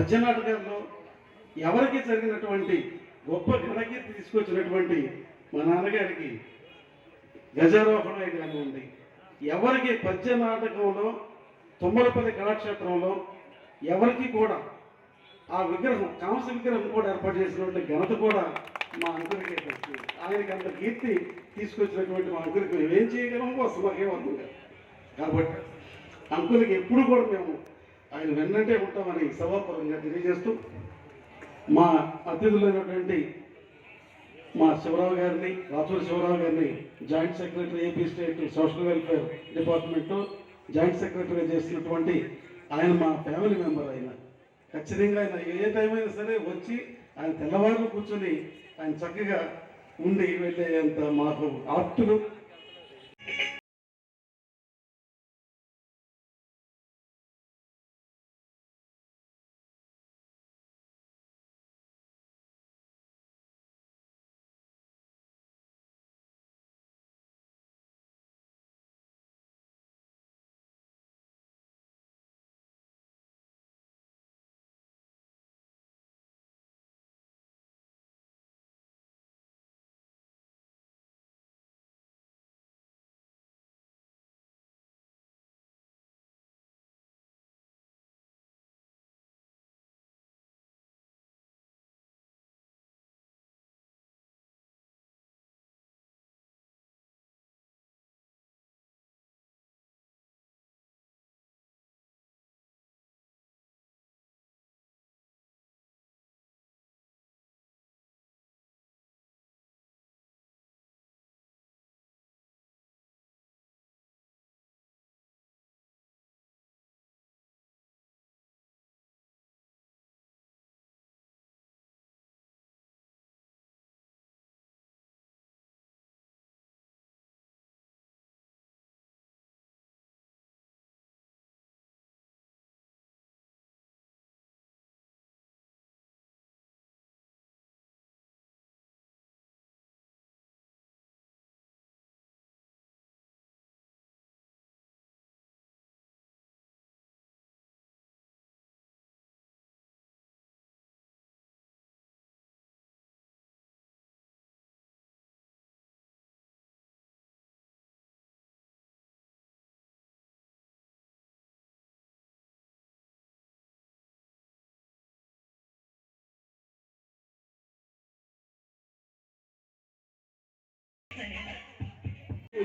పద్య నాటకాల్లో ఎవరికి జరిగినటువంటి గొప్ప ఘనకీర్తి తీసుకొచ్చినటువంటి మా నాన్నగారికి గజారోహణమే కానివ్వండి ఎవరికి పద్య నాటకంలో తుమ్మలపల్లి కళాక్షేత్రంలో ఎవరికి కూడా ఆ విగ్రహం కాంస విగ్రహం కూడా ఏర్పాటు చేసినటువంటి ఘనత కూడా మా అంకుడికి దక్కింది. ఆయనకి అంత కీర్తి తీసుకొచ్చినటువంటి మా అంకుడికి మేమేం ఏం చేయగలమో అసలు మాకేం అర్థం కాదు కాబట్టి అంకులకి ఎప్పుడు కూడా మేము ఆయన వెన్నంటే ఉంటామని సభాపరంగా తెలియజేస్తూ మా అతిథులైనటువంటి మా శివరావు గారిని రాచూరి శివరావు గారిని joint secretary AP state social welfare department joint సెక్రటరీగా చేసినటువంటి ఆయన మా ఫ్యామిలీ మెంబర్ ఆయన ఖచ్చితంగా ఆయన ఏ టైం అయినా సరే వచ్చి ఆయన తెల్లవారులు కూర్చొని ఆయన చక్కగా ఉండి వెళ్ళేంత మాకు ఆప్తులు.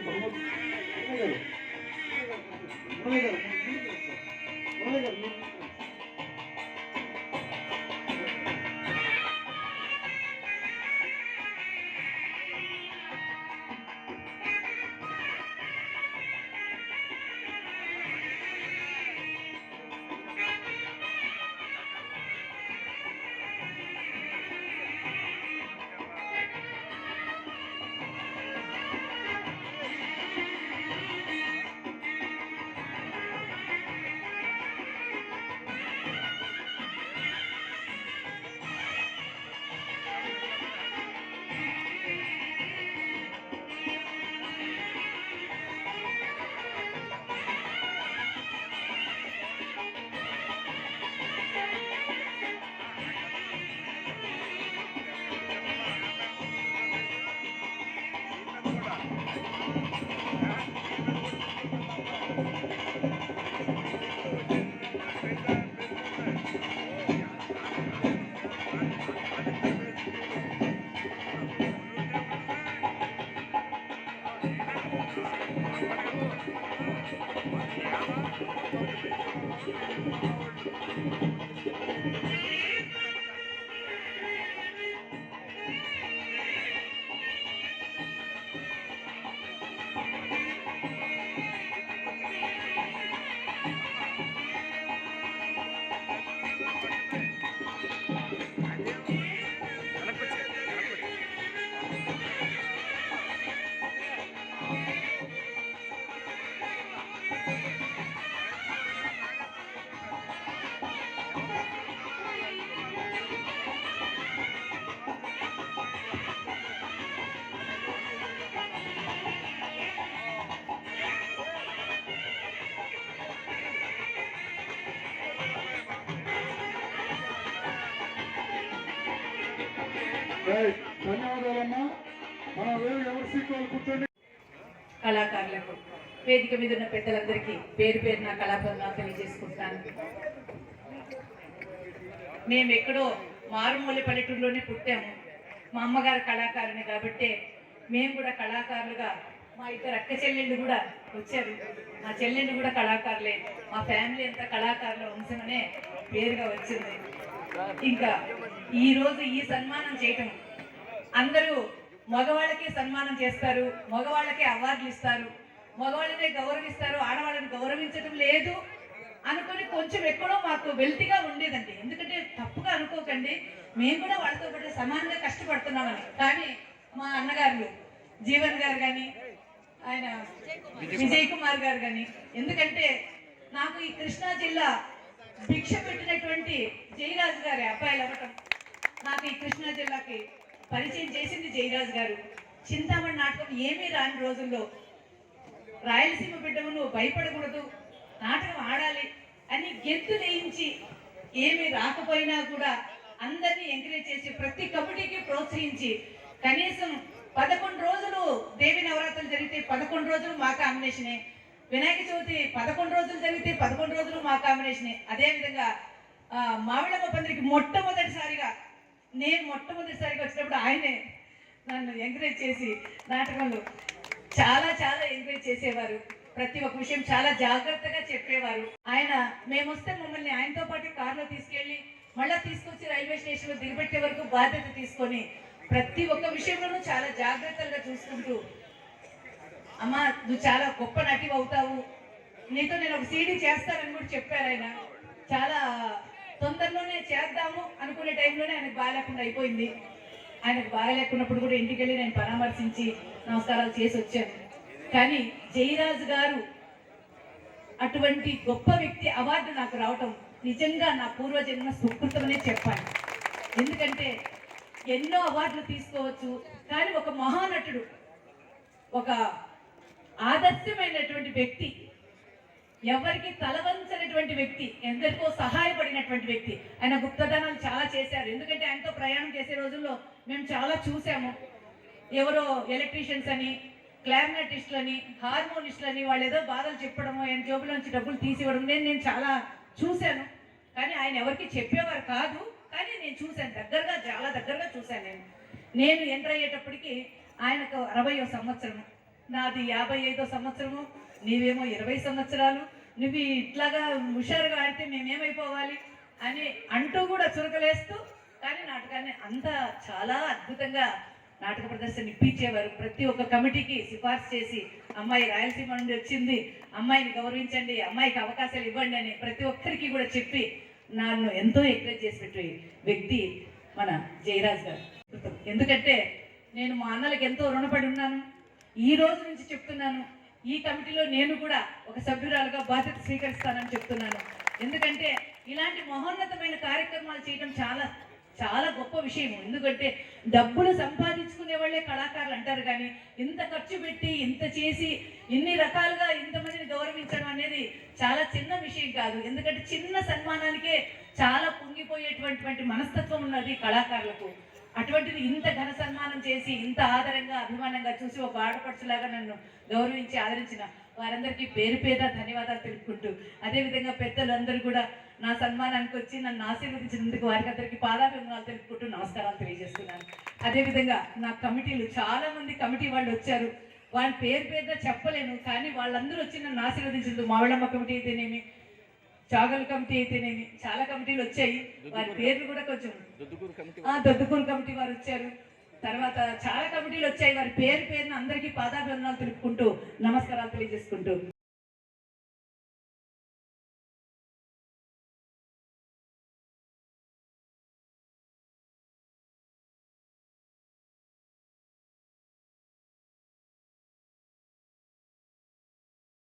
だろう。కళాకారులకు వేదిక మీద ఉన్న పెద్దలందరికీ పేరు పేరు నా కళాపరంగా తెలియజేసుకుంటాను మేము ఎక్కడో మారుమూల పల్లెటూరులోనే పుట్టాము. మా అమ్మగారు కళాకారుని కాబట్టి మేము కూడా కళాకారులుగా మా ఇద్దరు అక్క చెల్లెళ్ళు కూడా వచ్చారు. మా చెల్లెళ్ళు కూడా కళాకారులే. మా ఫ్యామిలీ అంతా కళాకారుల వంశమనే పేరుగా వచ్చింది. ఇంకా ఈ రోజు ఈ సన్మానం చేయటం. అందరూ మగవాళ్ళకి సన్మానం చేస్తారు మగవాళ్ళకి అవార్డులు ఇస్తారు మగవాళ్ళనే గౌరవిస్తారు ఆడవాళ్ళని గౌరవించడం లేదు అనుకొని కొంచెం ఎక్కడో మాకు వెల్తిగా ఉండేదండి. ఎందుకంటే తప్పుగా అనుకోకండి మేము కూడా వాళ్ళతో పాటు సమానంగా కష్టపడుతున్నామని. కానీ మా అన్నగారు జీవన్ గారు కానీ ఆయన విజయ్ కుమార్ గారు కానీ ఎందుకంటే నాకు ఈ కృష్ణా జిల్లా భిక్ష పెట్టినటువంటి జయరాజు గారి అబ్బాయిలు అవ్వటం కృష్ణా పరిచయం చేసింది జయరాజ్ గారు. చింతామణి నాటకం ఏమీ రాని రోజుల్లో రాయలసీమ బిడ్డవు నువ్వు భయపడకూడదు నాటకం ఆడాలి అని గెంతు నేయించి ఏమీ రాకపోయినా కూడా అందరినీ ఎంకరేజ్ చేసి ప్రతి కమిటీకి ప్రోత్సహించి కనీసం పదకొండు రోజులు దేవి నవరాత్రులు జరిగితే పదకొండు రోజులు మా కాంబినేషనే. వినాయక చవితి పదకొండు రోజులు జరిగితే పదకొండు రోజులు మా కాంబినేషనే. అదేవిధంగా ఆ, పందిరికి మొట్టమొదటిసారిగా నేను మొట్టమొదటిసారిగా వచ్చినప్పుడు ఆయనే నన్ను ఎంకరేజ్ చేసి నాటకంలో చాలా చాలా ఎంకరేజ్ చేసేవారు. ప్రతి ఒక్క విషయం చాలా జాగ్రత్తగా చెప్పేవారు. ఆయన మేము వస్తే మమ్మల్ని ఆయనతో పాటు కారులో తీసుకెళ్ళి మళ్ళా తీసుకొచ్చి రైల్వే స్టేషన్లో దిగబెట్టే వరకు బాధ్యత తీసుకొని ప్రతి ఒక్క విషయంలోనూ చాలా జాగ్రత్తగా చూసుకుంటూ అమ్మా నువ్వు చాలా గొప్ప నటివి అవుతావు. నీతో నేను ఒక సీడీ చేస్తానని కూడా చెప్పారు ఆయన. చాలా తొందరలోనే చేద్దాము అనుకునే టైంలోనే ఆయనకు బాగాలేకుండా అయిపోయింది. ఆయనకు బాగాలేకున్నప్పుడు కూడా ఇంటికి వెళ్ళి నేను పరామర్శించి నమస్కారాలు చేసి వచ్చాను. కానీ జయరాజు గారు అటువంటి గొప్ప వ్యక్తి అవార్డు నాకు రావటం నిజంగా నా పూర్వజన్మ సుకృతమనే చెప్పాలి. ఎందుకంటే ఎన్నో అవార్డులు తీసుకోవచ్చు కానీ ఒక మహానటుడు ఒక ఆదర్శమైనటువంటి వ్యక్తి ఎవరికి తలవంచనటువంటి వ్యక్తి ఎందరికో సహాయపడినటువంటి వ్యక్తి. ఆయన గుప్తదానాలు చాలా చేశారు. ఎందుకంటే ఆయనతో ప్రయాణం చేసే రోజుల్లో మేము చాలా చూసాము ఎవరో ఎలక్ట్రీషియన్స్ అని క్లారినటిస్టులు అని అని వాళ్ళు ఏదో బాధలు చెప్పడము ఆయన జోబులోంచి డబ్బులు తీసివ్వడం నేను నేను చాలా చూశాను. కానీ ఆయన ఎవరికి చెప్పేవారు కాదు. కానీ నేను చూశాను. దగ్గరగా చాలా దగ్గరగా చూశాను నేను. నేను ఎంటర్ అయ్యేటప్పటికి ఆయనకు అరవయో సంవత్సరము. నాది యాభై ఐదో సంవత్సరము. నీవేమో ఇరవై సంవత్సరాలు. నువ్వు ఇట్లాగా హుషారుగా ఆడితే మేమేమైపోవాలి అని అంటూ కూడా చురకలేస్తూ కానీ నాటకాన్ని అంత చాలా అద్భుతంగా నాటక ప్రదర్శన ఇప్పించేవారు. ప్రతి ఒక్క కమిటీకి సిఫార్సు చేసి అమ్మాయి రాయలసీమ నుండి వచ్చింది అమ్మాయిని గౌరవించండి అమ్మాయికి అవకాశాలు ఇవ్వండి అని ప్రతి ఒక్కరికి కూడా చెప్పి నన్ను ఎంతో ఎంకరేజ్ చేసినటువంటి వ్యక్తి మన జయరాజ్ గారు. ఎందుకంటే నేను మా అన్నలకు ఎంతో రుణపడి ఉన్నాను. ఈ రోజు నుంచి చెప్తున్నాను ఈ కమిటీలో నేను కూడా ఒక సభ్యురాలుగా బాధ్యత స్వీకరిస్తానని చెప్తున్నాను. ఎందుకంటే ఇలాంటి మహోన్నతమైన కార్యక్రమాలు చేయడం చాలా చాలా గొప్ప విషయం. ఎందుకంటే డబ్బులు సంపాదించుకునే వాళ్ళే కళాకారులు అంటారు కానీ ఇంత ఖర్చు పెట్టి ఇంత చేసి ఇన్ని రకాలుగా ఇంతమందిని గౌరవించడం అనేది చాలా చిన్న విషయం కాదు. ఎందుకంటే చిన్న సన్మానానికే చాలా పొంగిపోయేటువంటి మనస్తత్వం ఉన్నది కళాకారులకు. అటువంటిది ఇంత ఘన సన్మానం చేసి ఇంత ఆదరంగా అభిమానంగా చూసి ఒక ఆడపడుచులాగా నన్ను గౌరవించి ఆదరించిన వారందరికీ పేరు పేద ధన్యవాదాలు తెలుపుకుంటూ అదేవిధంగా పెద్దలందరూ కూడా నా సన్మానానికి వచ్చి నన్ను ఆశీర్వదించినందుకు వారికి అందరికీ పాదాభిమానాలు తెలుపుకుంటూ నమస్కారాలు తెలియజేస్తున్నాను. అదేవిధంగా నా కమిటీలు చాలా మంది కమిటీ వాళ్ళు వచ్చారు. వాళ్ళ పేరు పేద చెప్పలేను కానీ వాళ్ళందరూ వచ్చి నన్ను ఆశీర్వదించింది మావిడమ్మ కమిటీ అయితేనేమి చాగల్ కమిటీ అయితేనేమి చాలా కమిటీలు వచ్చాయి. వారి పేర్లు కూడా కొంచెం ఆ దొద్దుకూరు కమిటీ వారు వచ్చారు. తర్వాత చాలా కమిటీలు వచ్చాయి. వారి పేరు పేరున అందరికీ పాదాభివందనాలు తెలుపుకుంటూ నమస్కారాలు తెలియజేసుకుంటూ